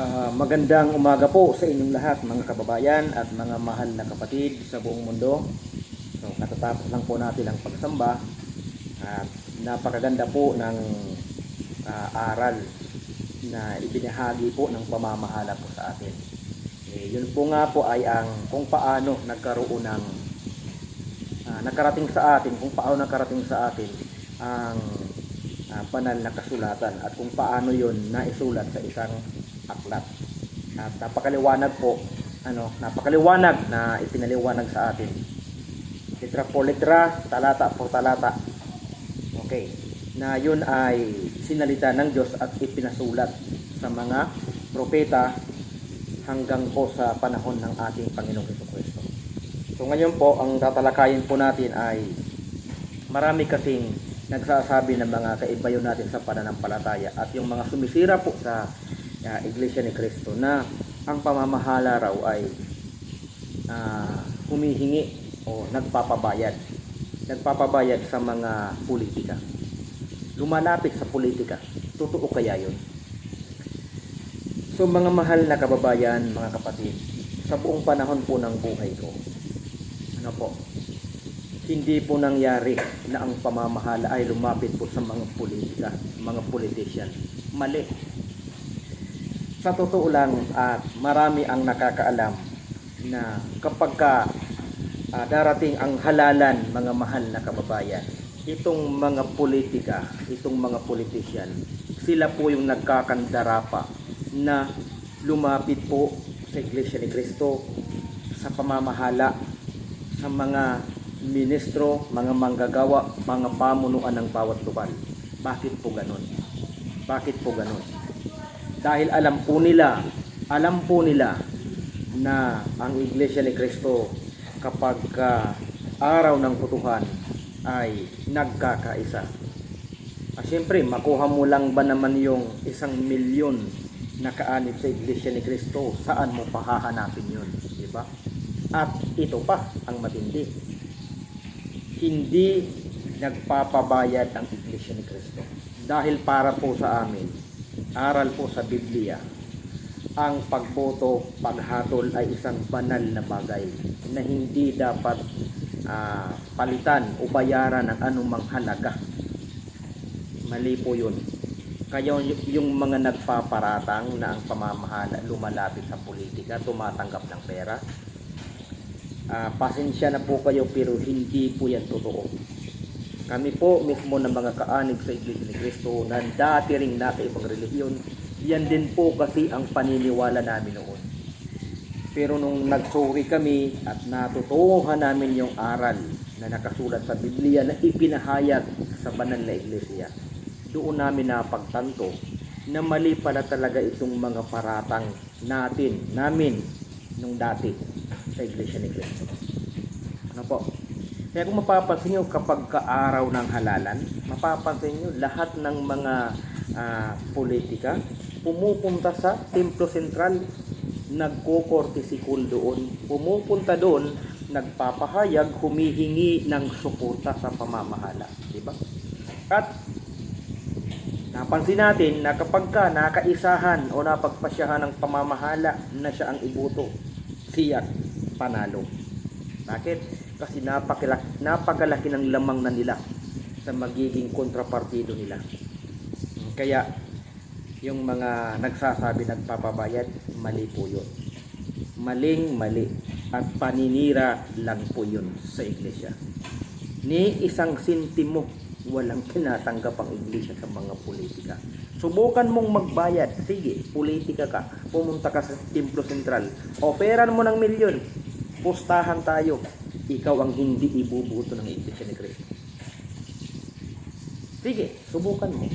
Ah, magandang umaga po sa inyong lahat mga kababayan at mga mahal na kapatid sa buong mundo. So, katatapos lang po natin ang pagsamba at napakaganda po ng ah, aral na ibinahagi po ng pamamahala po sa atin. Eh, yun po nga po ay ang kung paano nagkaroon ng ah, nakarating sa atin, kung paano nakarating sa atin ang ah, banal na kasulatan at kung paano yun naisulat sa isang aklat. At napakaliwanag po, ano, napakaliwanag na ipinaliwanag sa atin. Litra po litra, talata po talata. Okay. Na yun ay sinalita ng Diyos at ipinasulat sa mga propeta hanggang po sa panahon ng ating Panginoong Hesus Kristo. So ngayon po, ang tatalakayin po natin ay marami kasing nagsasabi ng mga kaibayo natin sa pananampalataya at yung mga sumisira po sa uh, Iglesia ni Cristo na ang pamamahala raw ay ah, humihingi o nagpapabayad. Nagpapabayad sa mga politika. Lumalapit sa politika. Totoo kaya yun? So mga mahal na kababayan, mga kapatid, sa buong panahon po ng buhay ko, ano po, hindi po nangyari na ang pamamahala ay lumapit po sa mga politika, mga politician. Mali. Sa totoo lang, at marami ang nakakaalam na kapag ka ah, darating ang halalan, mga mahal na kababayan, itong mga politika, itong mga politician, sila po yung nagkakandara pa na lumapit po sa Iglesia ni Cristo sa pamamahala sa mga ministro, mga manggagawa, mga pamunuan ng bawat lugar. Bakit po ganon? Bakit po ganon? Dahil alam po nila, alam po nila na ang Iglesia ni Cristo kapag ka araw ng putuhan ay nagkakaisa. Ah, Siyempre, makuha mo lang ba naman yung isang milyon na kaanib sa Iglesia ni Cristo, saan mo pahahanapin yun? Di ba? At ito pa ang matindi. Hindi nagpapabayad ang Iglesia ni Cristo. Dahil para po sa amin, aral po sa Biblia, ang pagboto, paghatol ay isang banal na bagay na hindi dapat ah, palitan o bayaran ng anumang halaga. Mali po yun. Kaya yung mga nagpaparatang na ang pamamahala lumalapit sa politika, tumatanggap ng pera, ah, pasensya na po kayo pero hindi po yan totoo. Kami po mismo ng mga kaanib sa Iglesia ni Cristo na dati ring nasa ibang relihiyon, yan din po kasi ang paniniwala namin noon. Pero nung nagsuri kami at natutuhan namin yung aral na nakasulat sa Biblia na ipinahayag sa banal na iglesia, doon namin napagtanto na mali pala talaga itong mga paratang natin, namin, nung dati sa iglesia ni Cristo. Ano po? Kaya kung mapapansin nyo kapag kaaraw ng halalan, mapapansin nyo lahat ng mga ah, politika pumupunta sa Templo Sentral, nagko-cortisikul doon, pumupunta doon, nagpapahayag, humihingi ng suporta sa pamamahala. Di ba? At napansin natin na kapag ka nakaisahan o napagpasyahan ng pamamahala na siya ang iboto, siya panalo. Bakit? Kasi napakalaki, napakalaki ng lamang na nila sa magiging kontrapartido nila. Kaya yung mga nagsasabi nagpapabayad, mali po yun. Maling mali at paninira lang po yun sa iglesia. Ni isang sintimo walang tinatanggap ang iglesia sa mga politika. Subukan mong magbayad. Sige, politika ka. Pumunta ka sa Templo Sentral. Operan mo ng milyon. Pustahan tayo. Ikaw ang hindi ibubuto ng iglesia ni Cristo. Sige, subukan mo.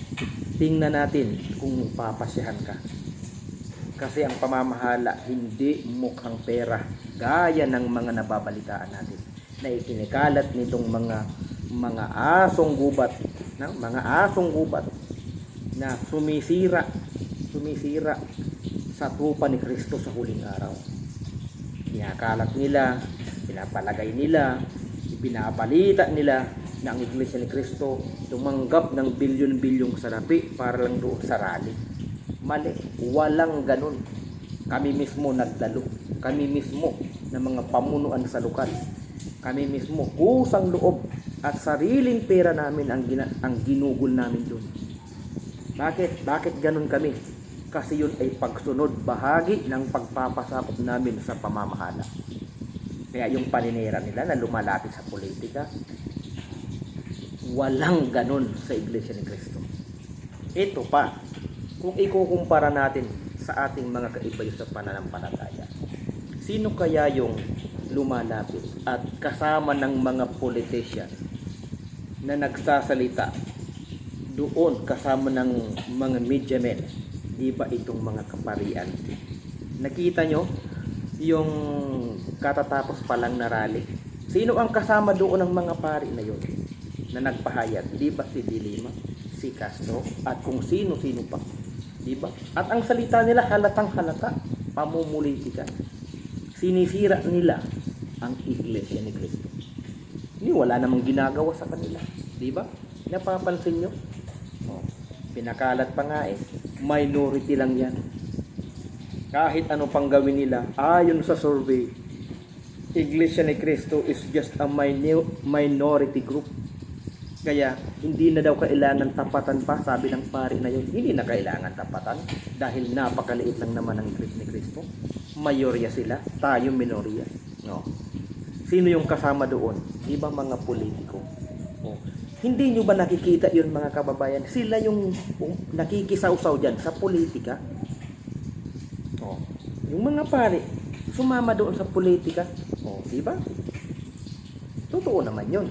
Tingnan natin kung papasyahan ka. Kasi ang pamamahala hindi mukhang pera gaya ng mga nababalitaan natin na ikinikalat nitong mga mga asong gubat ng mga asong gubat na sumisira sumisira sa tupa ni Kristo sa huling araw. Kinakalat nila, pinapalagay nila, ipinabalita nila na ang Iglesia ni Kristo tumanggap ng bilyon-bilyong salapi para lang doon sa rally. Mali. Walang ganun. Kami mismo nagdalo. Kami mismo na mga pamunuan sa lokal. Kami mismo kusang loob at sariling pera namin ang, gina, ang ginugol namin doon. Bakit? Bakit ganun kami? Kasi yun ay pagsunod bahagi ng pagpapasakop namin sa pamamahala. Kaya yung paninira nila na lumalapit sa politika, walang ganun sa Iglesia ni Cristo. Ito pa, kung ikukumpara natin sa ating mga kaibayo sa pananampalataya, sino kaya yung lumalapit at kasama ng mga politician na nagsasalita doon kasama ng mga media men, di ba itong mga kaparian? Nakita nyo yung katatapos pa lang na rally? Sino ang kasama doon ng mga pari na yun? Na nagpahayag, di ba si Dilima, si Castro, at kung sino-sino pa? Di ba? At ang salita nila halatang halata, pamumulitika. Sinisira nila ang iglesia ni Cristo. Hindi, wala namang ginagawa sa kanila. Di ba? Napapansin nyo? Oh, pinakalat pa nga eh. Minority lang yan. Kahit ano pang gawin nila, ayon sa survey, Iglesia ni Cristo is just a minor- minority group. Kaya hindi na daw kailangan tapatan pa, sabi ng pari na yun. Hindi na kailangan tapatan dahil napakaliit lang naman ang Iglesia ni Cristo. Mayorya sila, tayo minorya. No. Sino yung kasama doon? Di ba mga politiko? Oh. Hindi nyo ba nakikita yun mga kababayan? Sila yung um, nakikisawsaw dyan sa politika. Oh. Yung mga pare, sumama doon sa politika. Oh, di ba? Totoo naman yun.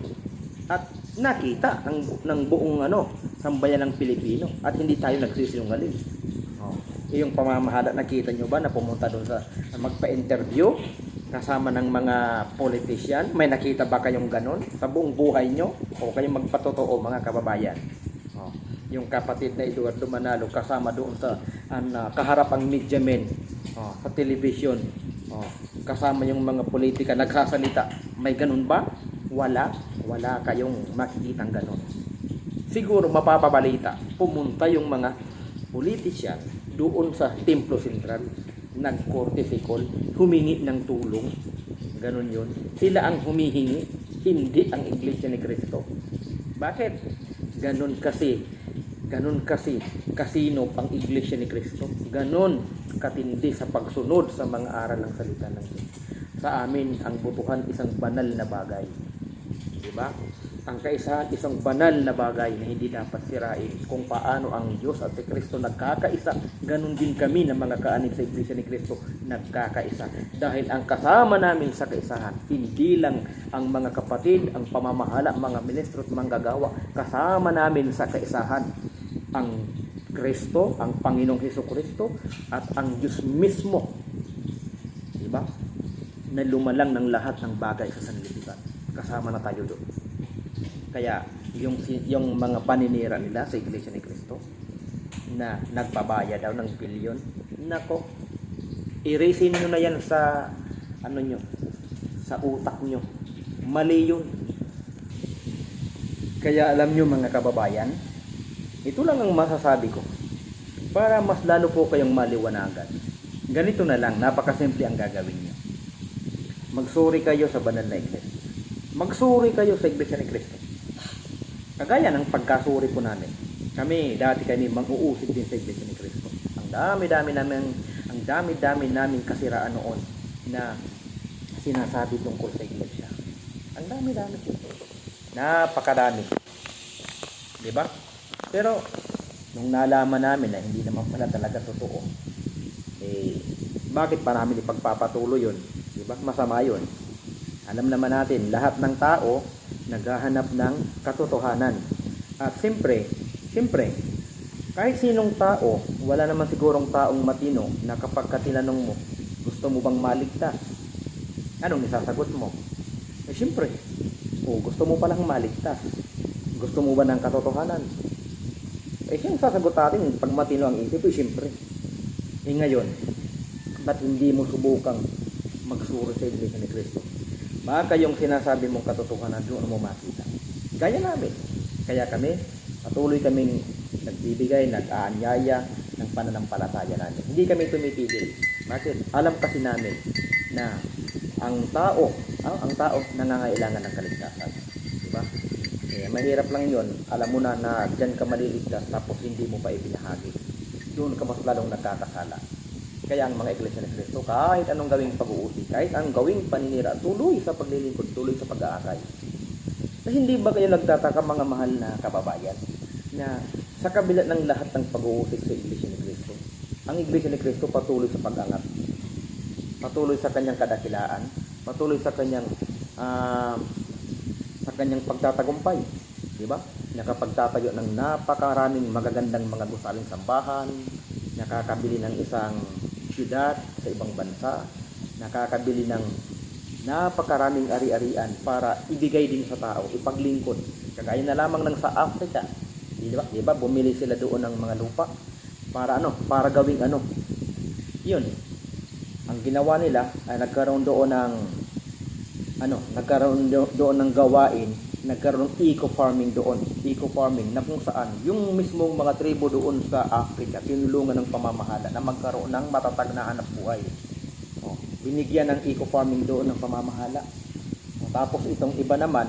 At nakita ng, ng buong ano, sambayan ng Pilipino. At hindi tayo nagsisinungaling. Oh. Yung pamamahala, nakita nyo ba na pumunta doon sa magpa-interview kasama ng mga politician? May nakita ba kayong ganon sa buong buhay nyo? O kayong magpatotoo mga kababayan? Oh. Yung kapatid na Eduardo Manalo kasama doon sa an, ah, kaharapang media men oh, sa television. Oh, kasama yung mga politika nagsasalita. May ganun ba? Wala. Wala kayong makikitang ganun. Siguro mapapabalita. Pumunta yung mga politician doon sa Templo Sentral. Nagkorte sikol. Humingi ng tulong. Ganun yun. Sila ang humihingi. Hindi ang Iglesia ni Cristo. Bakit? Ganun kasi Ganon kasi kasino ang Iglesia ni Cristo. Ganon katindi sa pagsunod sa mga aral ng salita ng Diyos. Sa amin, ang butuhan isang banal na bagay. Di ba? Ang kaisahan isang banal na bagay na hindi dapat sirain. Kung paano ang Diyos at si Kristo nagkakaisa, ganon din kami na mga kaanib sa Iglesia ni Kristo nagkakaisa. Dahil ang kasama namin sa kaisahan, hindi lang ang mga kapatid, ang pamamahala, mga ministro at manggagawa, kasama namin sa kaisahan ang Kristo, ang Panginoong Heso Kristo at ang Diyos mismo. Di ba? Na lumalang ng lahat ng bagay sa sanlibutan. Kasama na tayo doon. Kaya yung yung mga paninira nila sa Iglesia ni Cristo na nagpabaya daw ng bilyon, nako, erasin nyo na yan sa ano nyo, sa utak nyo. Mali yun. Kaya alam nyo mga kababayan, ito lang ang masasabi ko. Para mas lalo po kayong maliwanagan. Ganito na lang, napakasimple ang gagawin nyo. Magsuri kayo sa banal na iglesia. Magsuri kayo sa iglesia ni Cristo. Kagaya ng pagkasuri po namin. Kami, dati kami mang-uusig din sa iglesia ni Cristo. Ang dami-dami namin, ang dami-dami namin kasiraan noon na sinasabi tungkol sa iglesia. Ang dami-dami. Napakadami. Di ba? Pero, nung nalaman namin na hindi naman pala talaga totoo, eh, bakit pa namin ipagpapatuloy yun? Di ba? Masama yun. Alam naman natin, lahat ng tao naghahanap ng katotohanan. At siyempre, siyempre, kahit sinong tao, wala naman sigurong taong matino na kapag ka tinanong mo, gusto mo bang maligtas? Anong isasagot mo? Eh siyempre, oh, gusto mo palang maligtas. Gusto mo ba ng katotohanan? Eh siyang sasagot natin pag matino ang isip, eh siyempre. Eh ngayon, ba't hindi mo subukang magsuro sa Iglesia ni Cristo? Baka yung sinasabi mong katotohanan doon mo makita. Gaya namin. Kaya kami, patuloy kaming nagbibigay, nag-aanyaya ng pananampalataya namin. Hindi kami tumitigil. Bakit? Alam kasi namin na ang tao, ah, ang tao nangangailangan ng kaligtasan. Eh, mahirap lang yun. Alam mo na na dyan ka maliligtas tapos hindi mo pa ibinahagi. Doon ka mas lalong nagkakasala. Kaya ang mga iglesia ni Kristo, kahit anong gawing pag-uusi, kahit anong gawing paninira, tuloy sa paglilingkod, tuloy sa pag-aakay. Na hindi ba kayo nagtataka mga mahal na kababayan na sa kabila ng lahat ng pag-uusik sa iglesia ni Kristo, ang iglesia ni Kristo patuloy sa pag-angat. Patuloy sa kanyang kadakilaan, patuloy sa kanyang sa kanyang pagtatagumpay. Di ba? Nakapagtatayo ng napakaraming magagandang mga gusaling sambahan, nakakabili ng isang syudad sa ibang bansa, nakakabili ng napakaraming ari-arian para ibigay din sa tao, ipaglingkod. Kagaya na lamang ng sa Africa. Di ba? Di ba? Bumili sila doon ng mga lupa para ano? Para gawing ano? Yun. Ang ginawa nila ay nagkaroon doon ng ano, nagkaroon do- doon ng gawain, nagkaroon ng eco-farming doon. Eco-farming na kung saan yung mismong mga tribo doon sa Africa tinulungan ng pamamahala na magkaroon ng matatag na hanap buhay. Oh, binigyan ng eco-farming doon ng pamamahala. Oh, tapos itong iba naman,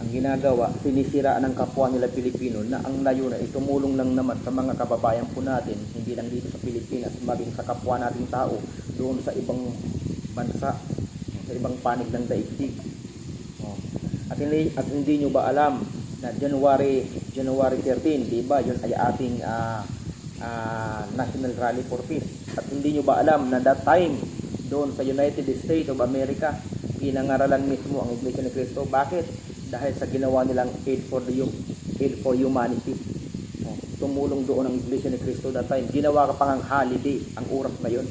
ang ginagawa, sinisiraan ng kapwa nila Pilipino na ang layunan ay tumulong lang naman sa mga kababayan po natin, hindi lang dito sa Pilipinas, maging sa kapwa nating tao, doon sa ibang bansa, sa ibang panig ng daigdig. Oh. At hindi, at hindi nyo ba alam na January January 13, di ba? Yun ay ating ah, ah, National Rally for Peace. At hindi nyo ba alam na that time doon sa United States of America, pinangaralan mismo ang Iglesia ni Cristo. Bakit? Dahil sa ginawa nilang Aid for the Hu- Aid for Humanity. Oh, tumulong doon ang Iglesia ni Cristo that time. Ginawa ka pang holiday ang oras na yun.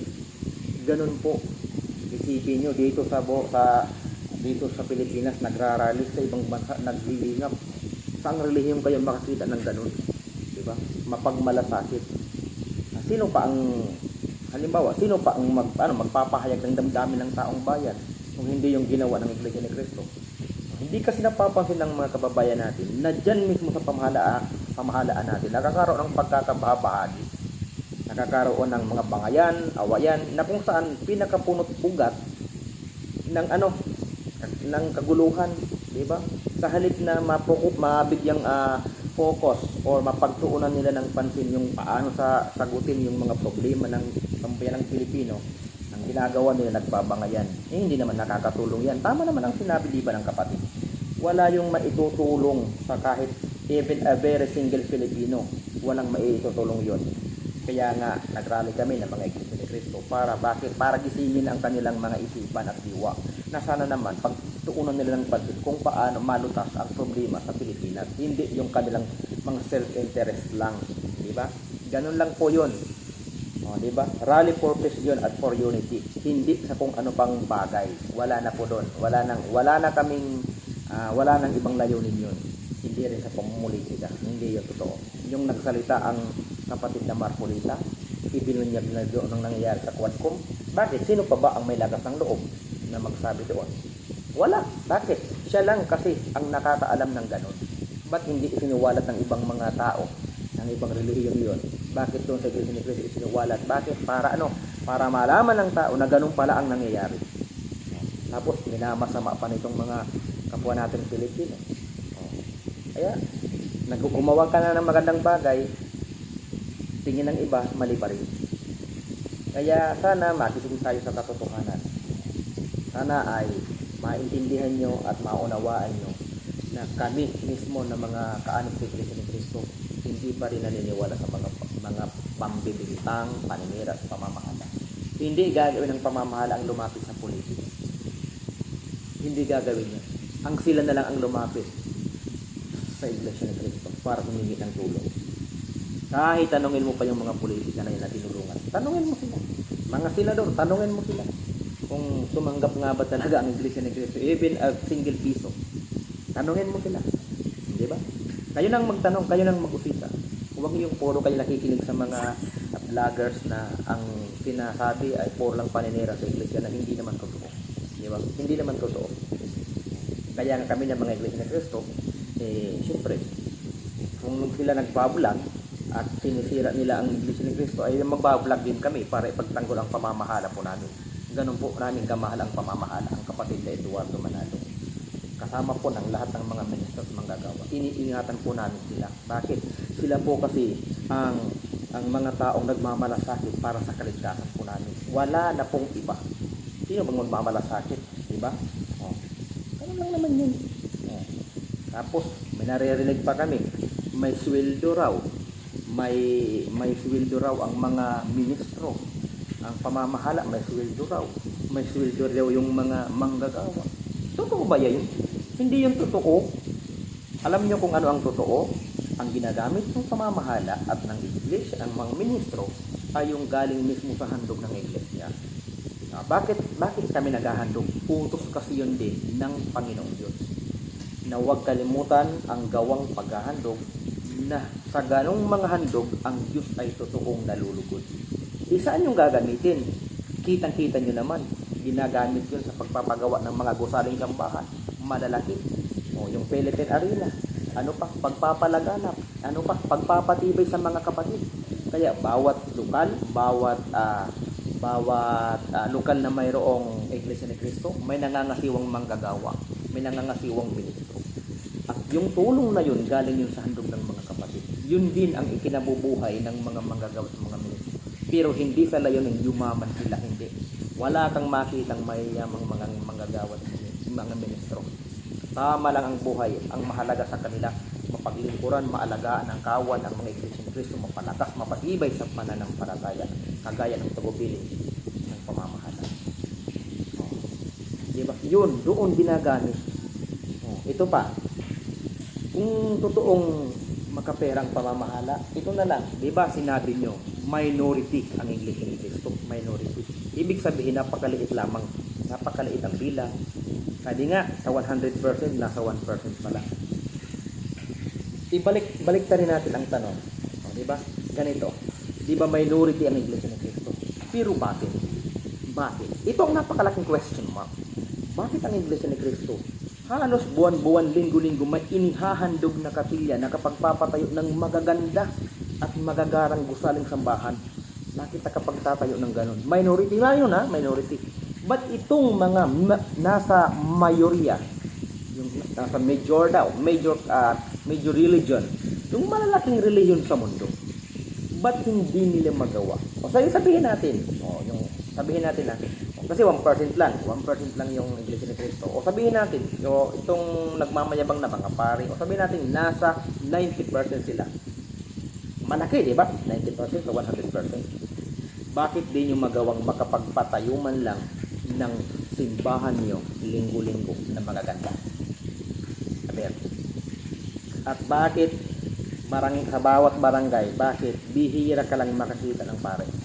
Ganun po. Isipin nyo dito sa bo, sa dito sa Pilipinas nagrarally sa ibang bansa naglilingap. Saang relihiyong kayo makakita ng ganun? 'Di ba? Mapagmalasakit. Sino pa ang halimbawa, sino pa ang mag, ano, magpapahayag ng damdamin ng taong bayan kung hindi yung ginawa ng Iglesia ni Cristo? Hindi kasi napapansin ng mga kababayan natin na dyan mismo sa pamahalaan, pamahalaan natin nakakaroon ng pagkakabahagi nakakaroon ng mga bangayan, awayan, na kung saan pinakapunot ugat ng ano, ng kaguluhan, di ba? Sa halip na mapukup, mabigyang ah, focus or mapagtuunan nila ng pansin yung paano sa sagutin yung mga problema ng sambayan ng Pilipino, ang ginagawa nila nagbabangayan. Eh, hindi naman nakakatulong yan. Tama naman ang sinabi di ba ng kapatid. Wala yung maitutulong sa kahit even a very single Filipino. Walang maitutulong yon. Kaya nga, nagrally kami ng mga Iglesia ni Cristo para bakit? Para gisingin ang kanilang mga isipan at diwa na sana naman pagtuunan nila ng pansin kung paano malutas ang problema sa Pilipinas. Hindi yung kanilang mga self-interest lang. Di ba? Ganun lang po yun. O, di ba? Rally for peace yun at for unity. Hindi sa kung ano pang bagay. Wala na po doon. Wala nang wala na kaming ah, wala nang ibang layunin yun. Hindi rin sa pamumulitika. Hindi yun totoo. Yung nagsalita ang kapatid na Marcolita, ibinunyag na doon ang nangyayari sa Quadcom. Bakit? Sino pa ba ang may lakas ng loob na magsabi doon? Wala. Bakit? Siya lang kasi ang nakakaalam ng ganon. Ba't hindi isinuwalat ng ibang mga tao, ng ibang relihiyon yun? Bakit doon sa Iglesia ni Cristo isinuwalat? Bakit? Para ano? Para malaman ng tao na ganun pala ang nangyayari. Tapos, minamasama pa nitong mga kapwa natin Pilipino. Kaya, nagkukumawa ka na ng magandang bagay, tingin ng iba, mali pa rin. Kaya sana magising tayo sa katotohanan. Sana ay maintindihan nyo at maunawaan nyo na kami mismo na mga sa Iglesia ni Cristo hindi pa rin naniniwala sa mga mga pambibintang, paninira sa pamamahala. Hindi gagawin ng pamamahala ang lumapit sa politika. Hindi gagawin niya. Ang sila na lang ang lumapit sa Iglesia ni Cristo para humingi ng tulong. Kahit tanungin mo pa yung mga politika na yun na tinulungan. Tanungin mo sila. Mga senador, tanungin mo sila. Kung tumanggap nga ba talaga ang Iglesia ni Cristo, even a single piso. Tanungin mo sila. Di ba? Kayo nang magtanong, kayo nang mag-usisa. Huwag yung puro kayo nakikinig sa mga vloggers na ang sinasabi ay puro lang paninira sa Iglesia na hindi naman totoo. Di ba? Hindi naman totoo. Kaya kami ng mga Iglesia ni Cristo, eh, syempre, kung sila nagbabulag at sinisira nila ang Iglesia ni Cristo ay magbablog din kami para ipagtanggol ang pamamahala po namin. Ganun po namin kamahal ang pamamahala ang kapatid na Eduardo Manalo. Kasama po ng lahat ng mga ministros manggagawa. Iniingatan po namin sila. Bakit? Sila po kasi ang ang mga taong nagmamalasakit para sa kaligtasan po namin. Wala na pong iba. Sino bang magmamalasakit? Diba? Oh. Ganun lang naman yun. Oh. Tapos, may naririnig pa kami, may sweldo raw. May, may sweldo raw ang mga ministro. Ang pamamahala, may sweldo raw. May sweldo raw yung mga manggagawa. Totoo ba yan? Hindi yung totoo. Alam niyo kung ano ang totoo? Ang ginagamit ng pamamahala at ng iglesia, ang mga ministro, ay yung galing mismo sa handog ng iglesia. Ah, bakit bakit kami naghahandog? Utos kasi yun din ng Panginoong Diyos. Na huwag kalimutan ang gawang paghahandog na sa ganong mga handog ang Diyos ay totoong nalulugod. E saan yung gagamitin? Kitang-kita nyo naman, ginagamit yun sa pagpapagawa ng mga gusaling sambahan, malalaki. O, yung Philippine Arena, ano pa, pagpapalaganap, ano pa, pagpapatibay sa mga kapatid. Kaya bawat lokal, bawat ah, bawat ah, lokal na mayroong Iglesia ni Cristo, may nangangasiwang manggagawa, may nangangasiwang ministro. Yung tulong na yun, galing yun sa handog ng mga kapatid. Yun din ang ikinabubuhay ng mga manggagawa at mga ministro. Pero hindi sa layon ng yumaman sila, hindi. Wala kang makitang mayayamang mga manggagawa at mga ministro. Tama lang ang buhay. Ang mahalaga sa kanila, mapaglingkuran, maalagaan ang kawan ng mga Iglesia ni Cristo, mapalakas, mapatibay sa pananampalataya, kagaya ng tagubilin ng pamamahala. Oh. Di ba? Yun, doon ginagamit. Oh. Ito pa, kung totoong makaperang pamamahala, ito na lang, di ba sinabi nyo, minority ang Iglesia ni Cristo, minority. Ibig sabihin, napakaliit lamang, napakaliit ang bilang, sabi nga, sa 100%, nasa 1% pa lang. Ibalik, balik rin natin ang tanong. O, di ba? Ganito. Di ba minority ang Iglesia ni Cristo? Pero bakit? Bakit? Ito ang napakalaking question mark. Bakit ang Iglesia ni Cristo? Halos buwan-buwan, linggo-linggo, may inihahandog na kapilya na kapag papatayo ng magaganda at magagarang gusaling sambahan. Nakita kapag tatayo ng ganun. Minority nga yun ha, minority. But itong mga ma- nasa mayorya, yung nasa major daw, major, ah, major religion, yung malalaking religion sa mundo, ba't hindi nila magawa? O sabi sabihin natin, o yung sabihin natin na, o, kasi 1% lang, 1% lang yung Iglesia ni Cristo. O sabihin natin, o itong nagmamayabang na mga pare, o sabihin natin nasa 90% sila. Malaki, di ba? 90% to 100%. Bakit di nyo magawang makapagpatayo man lang ng simbahan nyo linggo-linggo na magaganda? Aber. At bakit barang, sa bawat barangay, bakit bihira ka lang makakita ng pare?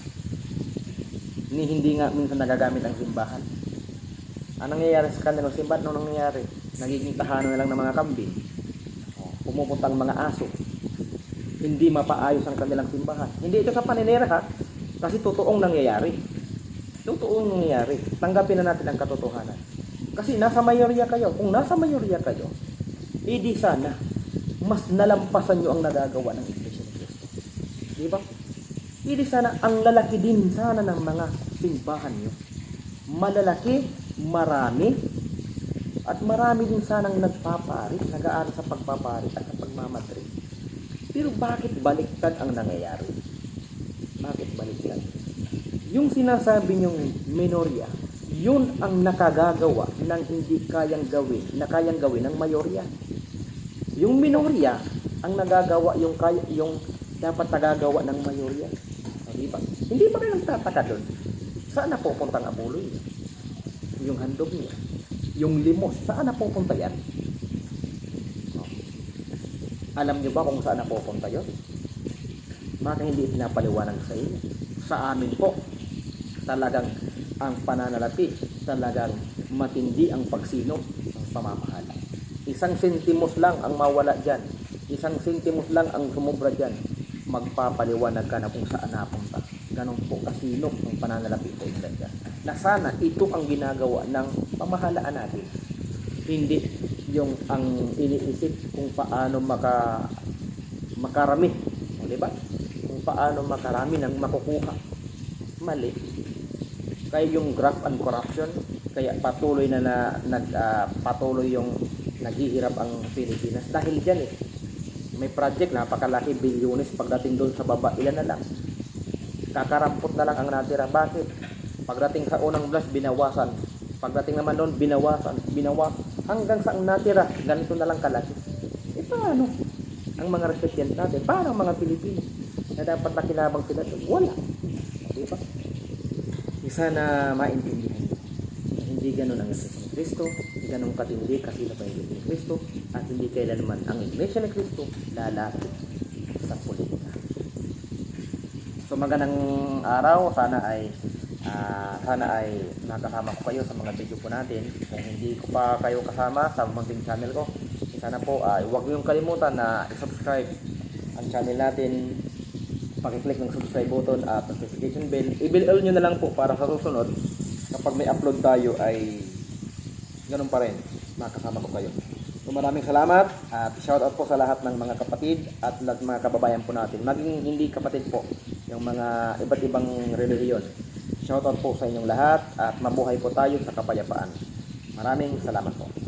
Ni hindi nga minsan nagagamit ang simbahan. Anong nangyayari sa kanilang simbahan? Anong nangyayari? Nagiging tahanan na lang ng mga kambing. Oh, Pumupuntang mga aso. Hindi mapaayos ang kanilang simbahan. Hindi ito sa paninira ha. Kasi totoong nangyayari. Totoong nangyayari. Tanggapin na natin ang katotohanan. Kasi nasa mayorya kayo. Kung nasa mayorya kayo, edi sana mas nalampasan nyo ang nagagawa ng Iglesia ni Cristo. Di ba? Edi sana ang lalaki din sana ng mga simbahan nyo. Malalaki, marami, at marami din sanang nagpapari, nag-aaral sa pagpapari at sa pagmamadri. Pero bakit baliktad ang nangyayari? Bakit baliktad? Yung sinasabi niyong minorya, yun ang nakagagawa ng hindi kayang gawin, na kayang gawin ng mayorya. Yung minorya ang nagagawa yung kaya yung dapat nagagawa ng mayorya. O, di ba? Hindi ba kayo nagtataka doon? Saan napupunta ang abuloy? Yung handog niya. Yung limos, saan napupunta yan? Alam niyo ba kung saan napupunta yon? Bakit hindi pinapaliwanag sa inyo? Sa amin po, talagang ang pananalapi, talagang matindi ang pagsino ng pamamahala. Isang sentimos lang ang mawala dyan. Isang sentimos lang ang sumubra dyan. Magpapaliwanag ka na kung saan napunta. Ganon po kasino ang pananalapi sa iglesia. Na sana ito ang ginagawa ng pamahalaan natin. Hindi yung ang iniisip kung paano maka makarami. O, di ba? paano makarami ng makukuha. Mali. Kaya yung graft and corruption, kaya patuloy na, na nag, ah, patuloy yung naghihirap ang Pilipinas. Dahil dyan eh. May project, napakalaki, bilyones, pagdating doon sa baba, ilan na lang. Kakarampot na lang ang natira. Bakit? Pagdating sa unang blast, binawasan. Pagdating naman doon, binawasan, binawasan. Hanggang sa ang natira, ganito na lang kalaki. Eh paano? Ang mga recipient natin, paano ang mga Pilipino? Na dapat nakinabang sila doon? Wala. Di ba? Isa na maintindihan hindi ganun ang Iglesia ni Cristo, hindi ganun katindi kasi na pa Iglesia ni Cristo, at hindi kailanman ang Iglesia ni Cristo lalapit sa politika. So magandang araw, sana ay ah, sana ay nakasama ko kayo sa mga video po natin. Kung hindi ko pa kayo kasama sa munting channel ko, sana po ay huwag niyong kalimutan na i-subscribe ang channel natin. Paki-click ng subscribe button at notification bell. I-bell all nyo na lang po para sa susunod kapag may upload tayo ay ganun pa rin makasama ko kayo. So maraming salamat at shout out po sa lahat ng mga kapatid at lahat mga kababayan po natin. Maging hindi kapatid po, yung mga iba't ibang relihiyon. Shout out po sa inyong lahat at mabuhay po tayo sa kapayapaan. Maraming salamat po.